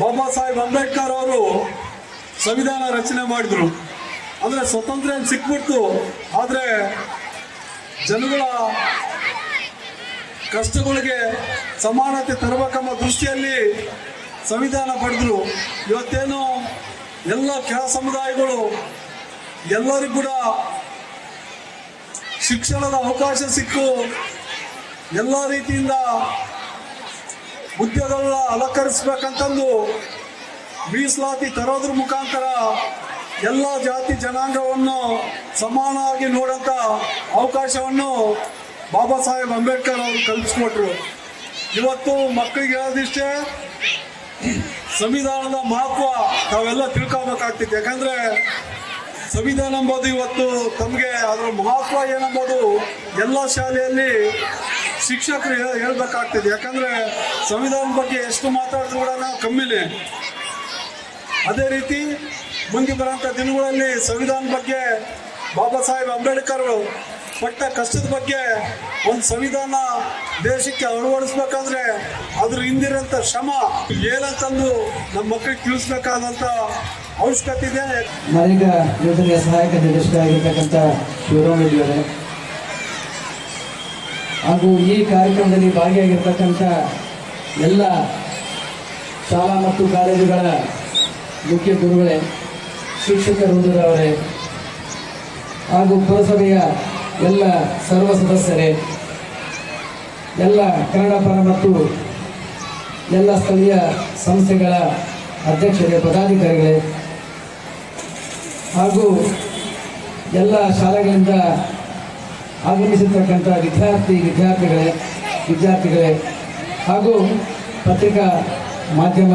ಬಾಬಾ ಸಾಹೇಬ್ ಅಂಬೇಡ್ಕರ್ ಅವರು ಸಂವಿಧಾನ ರಚನೆ ಮಾಡಿದ್ರು. ಅಂದ್ರೆ ಸ್ವತಂತ್ರ ಸಿಕ್ಬಿಟ್ಟು ಸಿಕ್ಬಿಡ್ತು. ಆದ್ರೆ ಜನಗಳ ಕಷ್ಟಗಳಿಗೆ ಸಮಾನತೆ ತರಬೇಕೆಂಬ ದೃಷ್ಟಿಯಲ್ಲಿ ಸಂವಿಧಾನ ಪಡೆದ್ರು. ಇವತ್ತೇನು ಎಲ್ಲ ಕೆಳ ಸಮುದಾಯಗಳು ಎಲ್ಲರಿಗೂ ಕೂಡ ಶಿಕ್ಷಣದ ಅವಕಾಶ ಸಿಕ್ಕು. ಎಲ್ಲ ರೀತಿಯಿಂದ ಹುದ್ದೆಗಳನ್ನ ಅಲಂಕರಿಸ್ಬೇಕಂತಂದು ಮೀಸಲಾತಿ ತರೋದ್ರ ಮುಖಾಂತರ ಎಲ್ಲ ಜಾತಿ ಜನಾಂಗವನ್ನು ಸಮಾನವಾಗಿ ನೋಡಂತ ಅವಕಾಶವನ್ನು ಬಾಬಾ ಸಾಹೇಬ್ ಅಂಬೇಡ್ಕರ್ ಅವರು ಕಲ್ಪಿಸ್ಕೊಟ್ರು. ಇವತ್ತು ಮಕ್ಕಳಿಗೆ ಹೇಳೋದಿಷ್ಟೇ, ಸಂವಿಧಾನದ ಮಹತ್ವ ತಾವೆಲ್ಲ ತಿಳ್ಕೊಬೇಕಾಗ್ತಿತ್ತು. ಯಾಕಂದ್ರೆ ಸಂವಿಧಾನ ಎಂಬುದು ಇವತ್ತು ತಮಗೆ ಅದರ ಮಹತ್ವ ಏನಂಬೋದು ಎಲ್ಲ ಶಾಲೆಯಲ್ಲಿ ಶಿಕ್ಷಕರು ಹೇಳ್ಬೇಕಾಗ್ತದೆ. ಯಾಕಂದ್ರೆ ಸಂವಿಧಾನದ ಬಗ್ಗೆ ಎಷ್ಟು ಮಾತಾಡಿದ್ರು ಕೂಡ ನಾವು ಕಮ್ಮಿನೇ. ಅದೇ ರೀತಿ ಮುಂದೆ ಬರೋಂಥ ದಿನಗಳಲ್ಲಿ ಸಂವಿಧಾನ ಬಗ್ಗೆ ಬಾಬಾ ಸಾಹೇಬ್ ಅಂಬೇಡ್ಕರ್ ಪಟ್ಟ ಕಷ್ಟದ ಬಗ್ಗೆ ಒಂದು ಸಂವಿಧಾನ ದೇಶಕ್ಕೆ ಅಳವಡಿಸ್ಬೇಕಾದ್ರೆ ಅದ್ರ ಹಿಂದಿರೋಂಥ ಶ್ರಮ ಏನಂತಂದು ನಮ್ಮ ಮಕ್ಕಳಿಗೆ ತಿಳಿಸ್ಬೇಕಾದಂಥ ಅವಶ್ಯಕತೆ ಇದೆ. ನರೇಗಾ ಯೋಜನೆಯ ಸಹಾಯಕ ನಿರ್ದೇಶಕರಾಗಿರ್ತಕ್ಕಂಥ ಶಿವರಾಮ್ ರೆಡ್ಡಿ ಅವರೇ ಹಾಗೂ ಈ ಕಾರ್ಯಕ್ರಮದಲ್ಲಿ ಭಾಗಿಯಾಗಿರ್ತಕ್ಕಂಥ ಎಲ್ಲ ಶಾಲಾ ಮತ್ತು ಕಾಲೇಜುಗಳ ಮುಖ್ಯ ಗುರುಗಳೇ, ಶಿಕ್ಷಕ ವೃಂದದವರೇ ಹಾಗೂ ಪುರಸಭೆಯ ಎಲ್ಲ ಸರ್ವ ಸದಸ್ಯರೇ, ಎಲ್ಲ ಕನ್ನಡ ಪರ ಮತ್ತು ಎಲ್ಲ ಸ್ಥಳೀಯ ಸಂಸ್ಥೆಗಳ ಅಧ್ಯಕ್ಷರೇ, ಪದಾಧಿಕಾರಿಗಳೇ, ಹಾಗೂ ಎಲ್ಲ ಶಾಲೆಗಳಿಂದ ಆಗಮಿಸಿರ್ತಕ್ಕಂಥ ವಿದ್ಯಾರ್ಥಿ ವಿದ್ಯಾರ್ಥಿಗಳೇ ವಿದ್ಯಾರ್ಥಿಗಳೇ ಹಾಗೂ ಪತ್ರಿಕಾ ಮಾಧ್ಯಮ